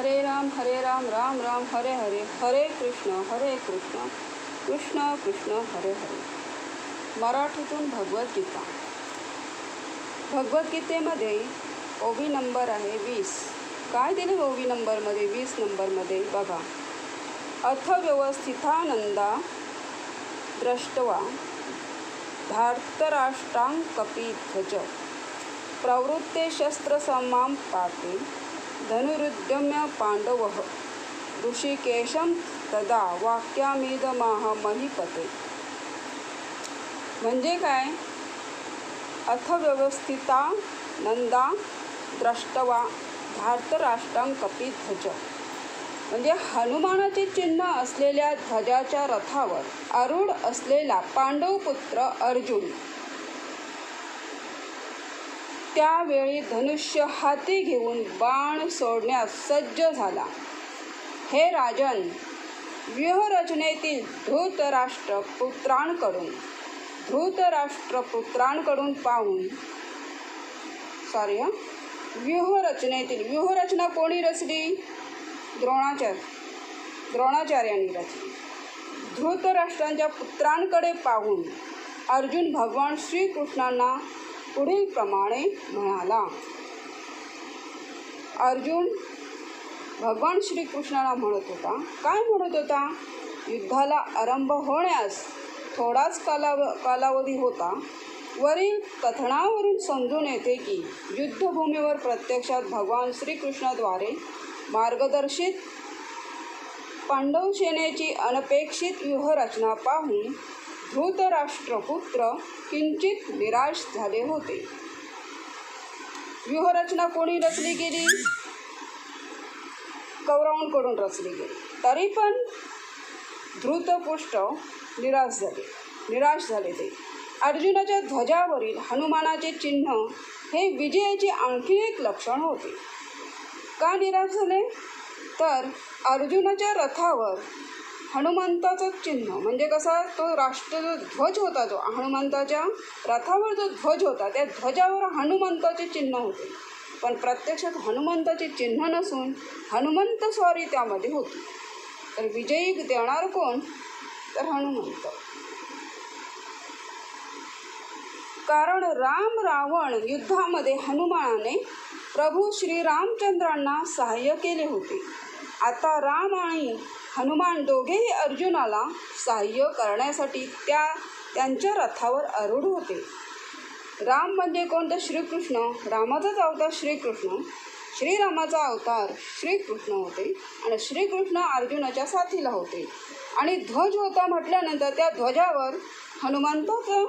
हरे राम हरे राम राम राम हरे हरे हरे कृष्ण हरे कृष्ण कृष्ण कृष्ण हरे हरे. मराठीतून भगवद्गीता भगवद्गीतेमध्ये ओवी नंबर आहे वीस. काय दिले ओवी नंबरमध्ये वीस नंबरमध्ये? बघा. अर्थव्यवस्थितानंदा द्रष्टवा धार्तराष्ट्रां कपिध्वज प्रवृत्ते शस्त्रसमां पाते. धनुरुद्यम्य पांडवः ऋषिकेशं तदा वाक्यामिदमाह महीपते म्हणजे काय? अर्थव्यवस्थिता नंदा द्रष्टवा धार्तराष्ट्रां कपिध्वज म्हणजे हनुमानाचे चिन्ह असलेल्या ध्वजाच्या रथावर आरूढ असलेला पांडवपुत्र अर्जुन। त्यावेळी धनुष्य हाती घेऊन बाण सोडण्यास सज्ज झाला. हे राजन व्यूहरचनेतील धृतराष्ट्र पुत्रांकडून धृतराष्ट्रपुत्रांकडून पाहून सॉरी हां? व्यूहरचनेतील व्यूहरचना कोणी रचली? द्रोणाचार्य द्रोणाचार्यांनी रचली. धृतराष्ट्रांच्या पुत्रांकडे पाहून अर्जुन भगवान श्रीकृष्णांना पुढील प्रमाणे म्हणाला. अर्जुन भगवान श्रीकृष्णाला म्हणत होता काय म्हणत होता? युद्धाला आरंभ होण्यास थोडाच कालाव कालावधी होता. वरील कथनावरून समजून येते की युद्धभूमीवर प्रत्यक्षात भगवान श्रीकृष्णाद्वारे मार्गदर्शित पांडव सेनेची अनपेक्षित व्यूहरचना पाहून धृतराष्ट्रपुत्र किंचित निराश झाले होते. व्यूहरचना कोणी रचली गेली? कौरवांकडून रचली गेली. तरी पण धृतपुष्ट निराश झाले. निराश झाले ते. अर्जुनाच्या ध्वजावरील हनुमानाचे चिन्ह हे विजयाचे आणखी एक लक्षण होते. का निराश झाले? तर अर्जुनाच्या रथावर हनुमंताचं चिन्ह. म्हणजे कसा तो राष्ट्र जो ध्वज होता जो हनुमंताच्या रथावर जो ध्वज होता त्या ध्वजावर हनुमंताचे चिन्ह होते. पण प्रत्यक्षात हनुमंताचे चिन्ह नसून हनुमंत स्वारी त्यामध्ये होती. तर विजयी देणार कोण? तर हनुमंत. कारण राम रावण युद्धामध्ये हनुमानाने प्रभू श्रीरामचंद्रांना सहाय्य केले होते. आता राम आणि हनुमान दोघेही अर्जुनाला सहाय्य करण्यासाठी त्या त्यांच्या रथावर आरूढ होते. राम म्हणजे कोणतं? श्रीकृष्ण. रामाचाच अवतार श्रीकृष्ण. श्रीरामाचा अवतार श्रीकृष्ण होते आणि श्रीकृष्ण अर्जुनाच्या साथीला होते. आणि ध्वज होता म्हटल्यानंतर त्या ध्वजावर हनुमंताचं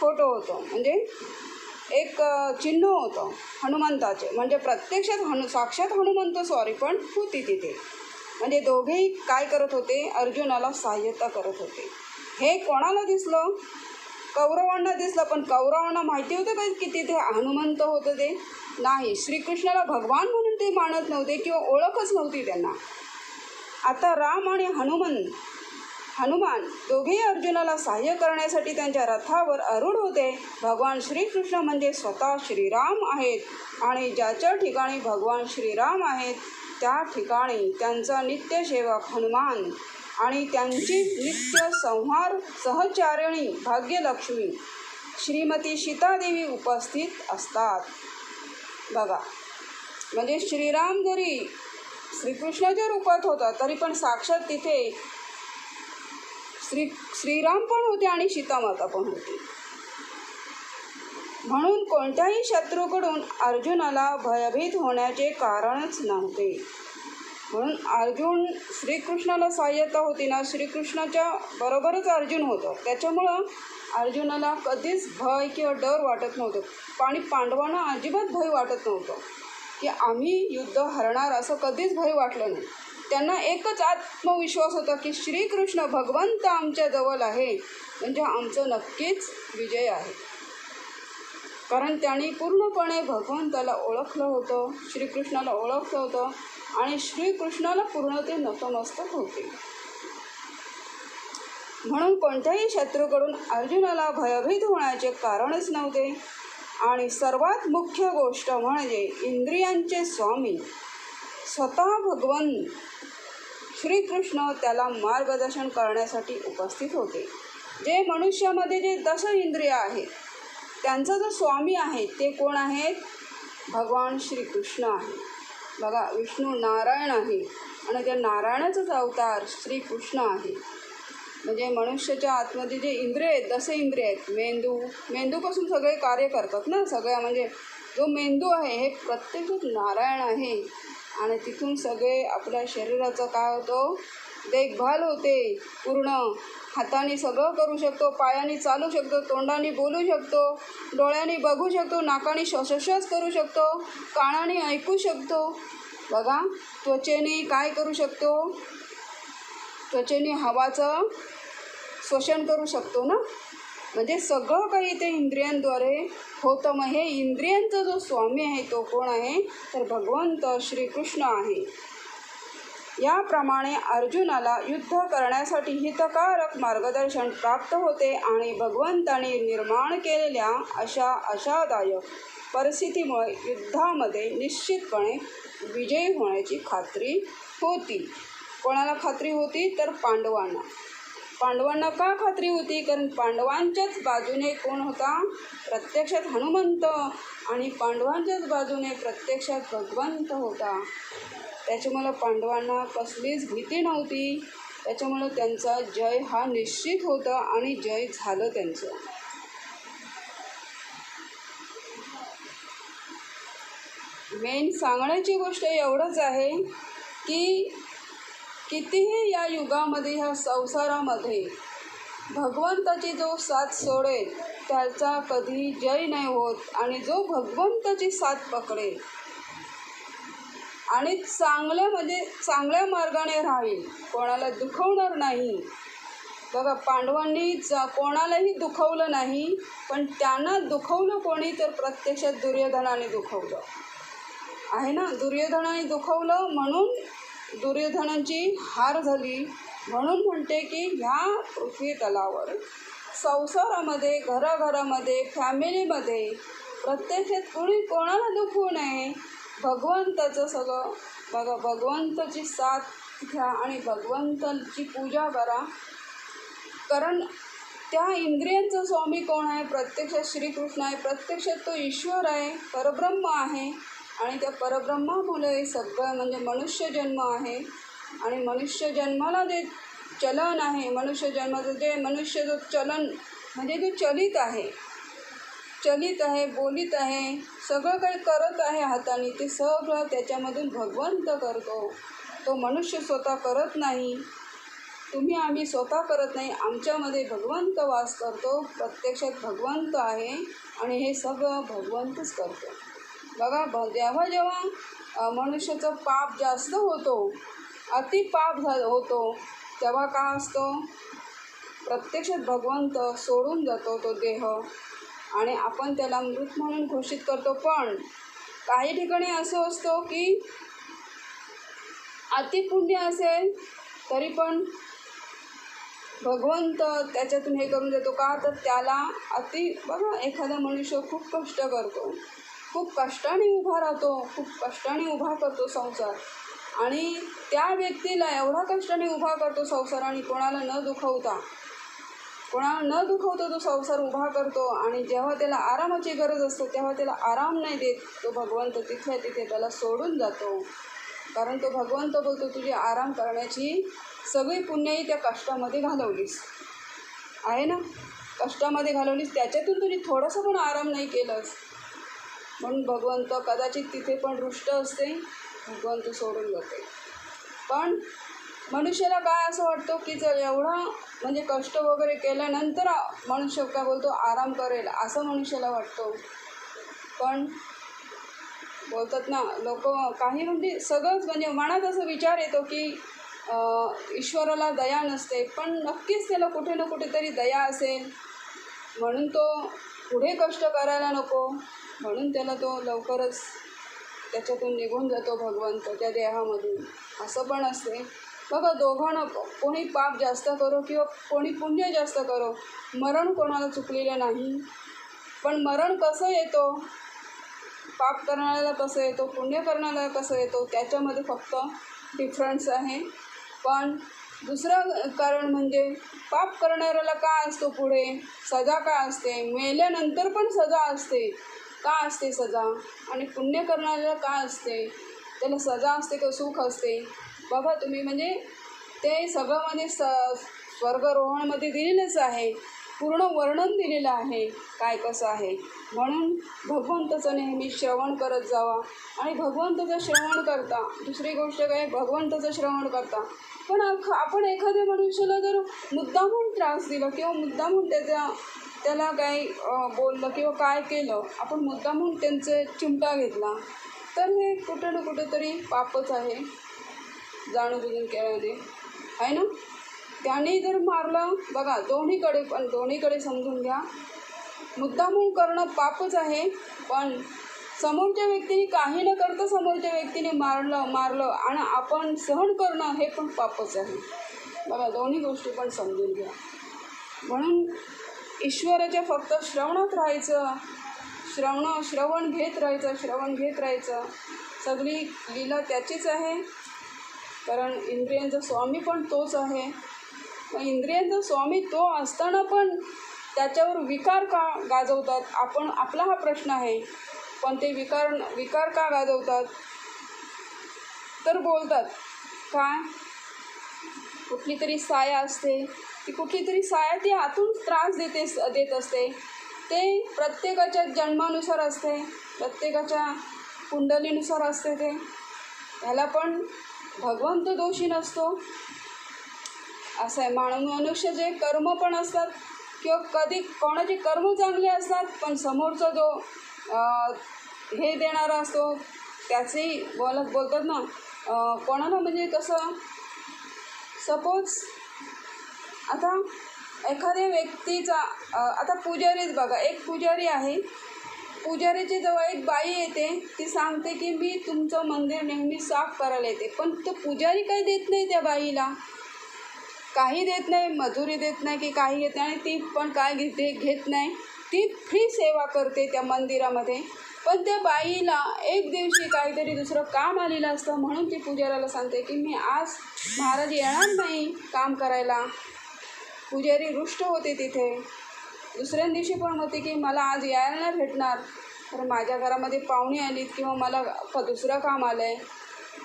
फोटो होतो. म्हणजे एक चिन्ह होतं हनुमंताचे. म्हणजे प्रत्यक्षात हनु साक्षात हनुमंत सॉरी पण होती तिथे. म्हणजे दोघेही काय करत होते? अर्जुनाला सहाय्यता करत होते. हे कोणाला दिसलं? कौरवांना दिसलं पण कौरवांना माहिती होतं का की तिथे हनुमंत होतं ते? नाही. श्रीकृष्णाला भगवान म्हणून ते मानत नव्हते किंवा ओळखच नव्हती त्यांना. आता राम आणि हनुमंत हनुमान दोघेही अर्जुनाला सहाय्य करण्यासाठी त्यांच्या रथावर आरूढ होते. भगवान श्रीकृष्ण म्हणजे स्वतः श्रीराम आहेत आणि ज्याच्या ठिकाणी भगवान श्रीराम आहेत त्या ठिकाणी त्यांचा नित्यसेवक हनुमान आणि त्यांची नित्य संहार सहचारिणी भाग्यलक्ष्मी श्रीमती सीतादेवी उपस्थित असतात. बघा म्हणजे श्रीराम जरी श्रीकृष्णाच्या रूपात होता तरी पण साक्षात तिथे श्री श्रीराम पण होते आणि सीतामाता पण होती. म्हणून कोणत्याही शत्रूकडून अर्जुनाला भयभीत होण्याचे कारणच नव्हते. म्हणून अर्जुन श्रीकृष्णाला सहाय्यता होती ना श्रीकृष्णाच्या बरोबरच अर्जुन होतं. त्याच्यामुळं अर्जुनाला कधीच भय किंवा डर वाटत नव्हतं. आणि पांडवांना अजिबात भय वाटत नव्हतं. की आम्ही युद्ध हरणार असं कधीच भय वाटलं नाही. त्यांना एकच आत्मविश्वास होता की श्रीकृष्ण भगवंत आमच्या जवळ आहे. म्हणजे आमचं नक्कीच विजय आहे. कारण त्यांनी पूर्णपणे भगवंताला ओळखलं होतं श्रीकृष्णाला ओळखलं होतं आणि श्रीकृष्णाला पूर्ण ते नतमस्तक होते. म्हणून कोणत्याही शत्रूकडून अर्जुनाला भयभीत होण्याचे कारणच नव्हते. आणि सर्वात मुख्य गोष्ट म्हणजे इंद्रियांचे स्वामी. स्वतः भगवान श्रीकृष्ण त्याला मार्गदर्शन करण्यासाठी उपस्थित होते. जे मनुष्यामध्ये जे दश इंद्रिय आहेत त्यांचा जो स्वामी आहे ते कोण आहेत? भगवान श्रीकृष्ण आहे. बघा विष्णू नारायण आहे आणि त्या नारायणाचाच अवतार श्रीकृष्ण आहे. म्हणजे मनुष्याच्या आतमध्ये जे इंद्रिय आहेत दस इंद्रिय आहेत मेंदू मेंदूपासून सगळे कार्य करतात ना सगळ्या म्हणजे जो मेंदू आहे हे प्रत्येकच नारायण आहे. आणि तिथून सगळे आपल्या शरीराचं काय होतो? देखभाल होते पूर्ण. हाताने सगळं करू शकतो पायाने चालू शकतो तोंडाने बोलू शकतो डोळ्याने बघू शकतो नाकाने श्वासोश्वास करू शकतो कानाने ऐकू शकतो. बघा त्वचेने काय करू शकतो? त्वचेने हवाचं श्वसन करू शकतो ना? म्हणजे सगळं काही ते इंद्रियांद्वारे होतं. मग हे इंद्रियांचा जो स्वामी आहे तो कोण आहे? तर भगवंत श्रीकृष्ण आहे. याप्रमाणे अर्जुनाला युद्ध करण्यासाठी हितकारक मार्गदर्शन प्राप्त होते आणि भगवंताने निर्माण केलेल्या अशा आशादायक परिस्थितीमुळे युद्धामध्ये निश्चितपणे विजयी होण्याची खात्री होती. कोणाला खात्री होती? तर पांडवांना. पांडवांना का खात्री होती? कारण पांडवांच्याच बाजूने कोण होता? प्रत्यक्षात हनुमंत. आणि पांडवांच्याच बाजूने प्रत्यक्षात भगवंत होता. त्याच्यामुळं पांडवांना कसलीच भीती नव्हती. त्याच्यामुळं त्यांचा जय हा निश्चित होता आणि जय झालं त्यांचं. मेन सांगण्याची गोष्ट एवढंच आहे की कितीही या युगामध्ये ह्या संसारामध्ये भगवंताची जो साथ सोडेल त्याचा कधी जय नाही होत. आणि जो भगवंताची साथ पकडेल आणि चांगल्या म्हणजे चांगल्या मार्गाने राहील कोणाला दुखवणार नाही. बघा पांडवांनी ज कोणालाही दुखवलं नाही पण त्यांना दुखवलं कोणी तर प्रत्यक्षात दुर्योधनाने दुखवलं. आहे ना? दुर्योधनाने दुखवलं म्हणून दुर्योधनांची हार झाली. म्हणून म्हणते की ह्या पृथ्वी तलावर संसारामध्ये घराघरामध्ये फॅमिलीमध्ये प्रत्यक्षात कोणी कोणाला दुखवू नये. भगवंताचं सगळं बघा भगवंताची साथ घ्या आणि भगवंताची पूजा करा. कारण त्या इंद्रियांचा स्वामी कोण आहे? प्रत्यक्षात श्रीकृष्ण आहे. प्रत्यक्षात तो ईश्वर आहे. परब्रह्म आहे. आणि त्या परब्रह्मामुळे सगळं म्हणजे मनुष्य जन्म आहे. आणि मनुष्य जन्माला जे चलन आहे मनुष्य जन्माचं जे मनुष्य जो चलन म्हणजे जो चलित आहे चलित आहे बोलित आहे सगळं काही करत आहे हाताने ते सगळं त्याच्यामधून भगवंत करतो. तो मनुष्य स्वतः करत नाही. तुम्ही आम्ही स्वतः करत नाही आमच्यामध्ये भगवंत वास करतो प्रत्यक्षात भगवंत आहे आणि हे सगळं भगवंतच करतो. बघा जेव्हा जेव्हा मनुष्याचं पाप जास्त होतो अति पाप झा होतो तेव्हा काय असतो? प्रत्यक्षात भगवंत सोडून जातो तो देह. आणि आपण त्याला मृत म्हणून घोषित करतो. पण काही ठिकाणी असं असतो की अतिपुण्य असेल तरी पण भगवंत त्याच्यातून हे करून देतो का? तर त्याला अति बघा एखादा मनुष्य खूप कष्ट करतो. खूप कष्टाने उभा राहतो खूप कष्टाने उभा करतो संसार. आणि त्या व्यक्तीला एवढा कष्टाने उभा करतो संसार आणि कोणाला न दुखवता. कोणाला न दुखवतो तो संसार उभा करतो आणि जेव्हा त्याला आरामाची गरज असते तेव्हा त्याला आराम नाही देत. तो भगवंत तिथल्या तिथे त्याला सोडून जातो. कारण तो भगवंत बोलतो तुझी आराम करण्याची सगळी पुण्यही त्या कष्टामध्ये घालवलीस. आहे ना? कष्टामध्ये घालवलीस त्याच्यातून तुझी थोडंसं पण आराम नाही केलंस. म्हणून भगवंत कदाचित तिथे पण रुष्ट असते भगवंत सोडून जाते. पण मनुष्याला काय असं वाटतं की जर एवढा म्हणजे कष्ट वगैरे केल्यानंतर मनुष्य काय बोलतो आराम करेल असं मनुष्याला वाटतो. पण बोलतात ना लोक काही म्हणजे सगळंच म्हणजे मनात असं विचार येतो की ईश्वराला दया नसते पण नक्कीच त्याला कुठे ना कुठेतरी दया असेल. म्हणून तो पुढे कष्ट करायला नको. म्हणून त्याला तो लवकरच त्याच्यातून निघून जातो भगवंत त्या देहामधून. असं पण असते. बघा दोघांना कोणी पाप जास्त करो किंवा कोणी पुण्य जास्त करो मरण कोणाला चुकलेलं नाही. पण मरण कसं येतो? पाप करणाऱ्याला कसं येतो? पुण्य करणाऱ्याला कसं येतो? त्याच्यामध्ये फक्त डिफरन्स आहे. पण दुसरं कारण म्हणजे पाप करणाऱ्याला का असतो पुढे? सजा का असते? मेल्यानंतर पण सजा असते. का असते सजा? आणि पुण्य करणाऱ्याला का असते? त्याला सजा असते का सुख असते? बघा तुम्ही म्हणजे ते सगळं म्हणजे स स्वर्गरोहणमध्ये दिलेलंच आहे. पूर्ण वर्णन दिलेलं आहे. काय कसं आहे? म्हणून भगवंताचं नेहमी श्रवण करत जावा. आणि भगवंताचं श्रवण करता. दुसरी गोष्ट काय? भगवंताचं श्रवण करता. पण आपण एखाद्या मनुष्याला जर मुद्दामून त्रास दिला किंवा मुद्दामून त्याचा त्याला काही बोललं किंवा काय केलं आपण मुद्दामून त्यांचे चिमटा घेतला. तर हे कुठं ना कुठंतरी पापच आहे जाणूनबुजून केल्याने आहे ना? त्याने जर मारलं बघा दोन्हीकडे पण दोन्हीकडे समजून घ्या. मुद्दामून करणं पापच आहे पण समोरच्या व्यक्तीने काही न करता समोरच्या व्यक्तीने मारलं मारलं आणि आपण सहन करणं हे पण पापच आहे. बघा दोन्ही गोष्टी पण समजून घ्या. म्हणून ईश्वराच्या फक्त श्रवणात राहायचं श्रवण श्रवण घेत राहायचं श्रवण घेत राहायचं. सगळी लीला त्याचीच आहे. कारण इंद्रियांचा स्वामी पण तोच आहे. मग इंद्रियांचा स्वामी तो असताना पण त्याच्यावर विकार का गाजवतात? आपण आपला हा प्रश्न आहे. पण ते विकार विकार का गाजवतात? तर बोलतात काय? कुठली तरी साया असते. ती कुठली तरी साया ती आतून त्रास देते देत असते. ते प्रत्येकाच्या जन्मानुसार असते. प्रत्येकाच्या कुंडलीनुसार असते ते. ह्याला पण भगवंत दोषी नसतो. असं आहे. मानव मनुष्य जे कर्म पण असतात किंवा कधी कोणाचे कर्म चांगले असतात पण समोरचा जो हे देणारा असतो त्याचेही बोलत बोलतात ना. कोणाला म्हणजे कसं सपोज आता एखाद्या व्यक्तीचा आता पुजारीच बघा एक पुजारी आहे. पुजारीची जवळ एक बाई येते ती सांगते की मी तुमचं मंदिर नेहमी साफ करायला येते पण तो पुजारी काही देत नाही त्या बाईला. काही देत नाही मजुरी देत नाही की काही घेत नाही आणि ती पण काय घेते घेत नाही. ती फ्री सेवा करते त्या मंदिरामध्ये. पण त्या बाईला एक दिवशी काहीतरी दुसरं काम आलेलं असतं म्हणून ती पुजाऱ्याला सांगते की मी आज महाराज येणार नाही काम करायला. पुजारी रुष्ट होते तिथे. दुसऱ्या दिवशी पण होते की मला आज यायला नाही भेटणार. तर माझ्या घरामध्ये पाहुणे आलीत किंवा मला दुसरं काम आलं आहे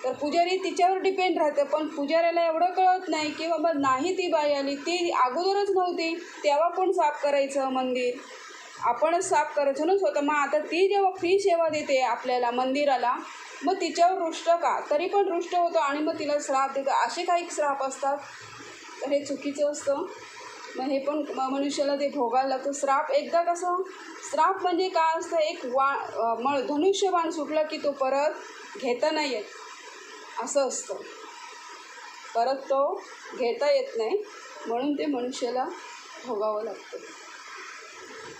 तर पुजारी तिच्यावर डिपेंड राहते पण पुजाऱ्याला एवढं कळत नाही की बाबा नाही ती बाई आली. ती अगोदरच नव्हती. तेव्हा पण साफ करायचं मंदिर. आपणच साफ करायचो ना स्वतः मग आता ती जेव्हा फ्री सेवा देते आपल्याला मंदिराला मग तिच्यावर रुष्ट का? तरी पण रुष्ट होतो आणि मग तिला श्राप देतो. असे काही श्राप असतात? तर हे चुकीचं असतं. मग हे पण मनुष्याला ते भोगायला लागतं. श्राप एकदा कसं? श्राप म्हणजे काय असतं? एक वा मळ धनुष्यबाण सुटला की तो परत घेता नाही येत. असं असतं. परत तो घेता येत नाही. म्हणून ते मनुष्याला भोगावं लागतं.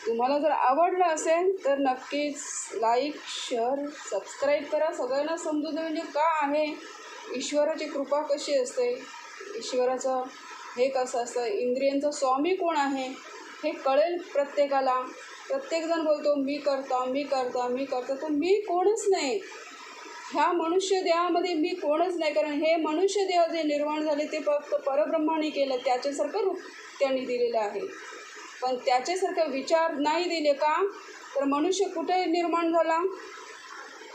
तुम्हाला जर आवडलं असेल तर नक्कीच लाईक शेअर सबस्क्राईब करा. सगळ्यांना समजून दे म्हणजे का आहे? ईश्वराची कृपा कशी असते? ईश्वराचं हे कसं असतं? इंद्रियांचा स्वामी कोण आहे? हे कळेल प्रत्येकाला. प्रत्येकजण बोलतो मी करता मी करता मी करता. तर मी कोणच नाही. ह्या मनुष्य देहामध्ये मी कोणच नाही. कारण हे मनुष्य देह जे निर्माण झाले ते फक्त परब्रह्माने केलं. त्याच्यासारखं रूप त्यांनी दिलेलं आहे. पण त्याच्यासारखे विचार नाही दिले का? तर मनुष्य कुठे निर्माण झाला?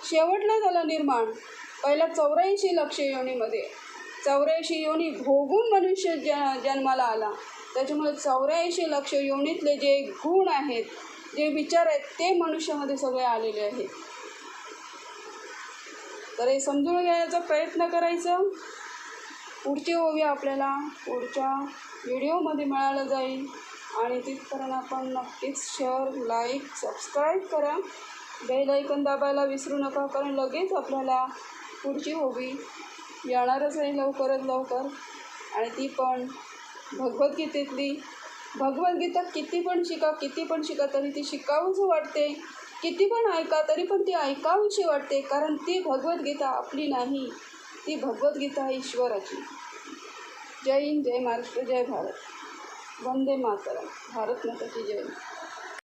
शेवटला झाला निर्माण. पहिला चौऱ्याऐंशी लक्ष योनीमध्ये. चौऱ्याऐंशी योनी भोगून मनुष्य ज जन्माला आला. त्याच्यामुळे चौऱ्याऐंशी लक्ष योनीतले जे गुण आहेत जे विचार आहेत ते मनुष्यामध्ये सगळे आलेले आहेत. तर हे समजून घेण्याचा प्रयत्न करायचा. पुढची ओवी आपल्याला पुढच्या व्हिडिओमध्ये मिळालं जाईल. आणि तिथपर्यंत आपण नक्कीच शेअर लाईक सबस्क्राईब करा. बेल ऐकन दाबायला विसरू नका कारण लगेच आपल्याला पुढची ओवी येणारच आहे लवकरात लवकर. आणि ती पण भगवद्गीतेतली. भगवद्गीता किती पण शिका किती पण शिका तरी ती शिकावूशी वाटते. किती पण ऐका तरी पण ती ऐकावीशी वाटते कारण ती भगवद्गीता आपली नाही. ती भगवद्गीता ईश्वराची. जय हिंद जय महाराष्ट्र जय भारत. वंदे मातरम भारत माताची जय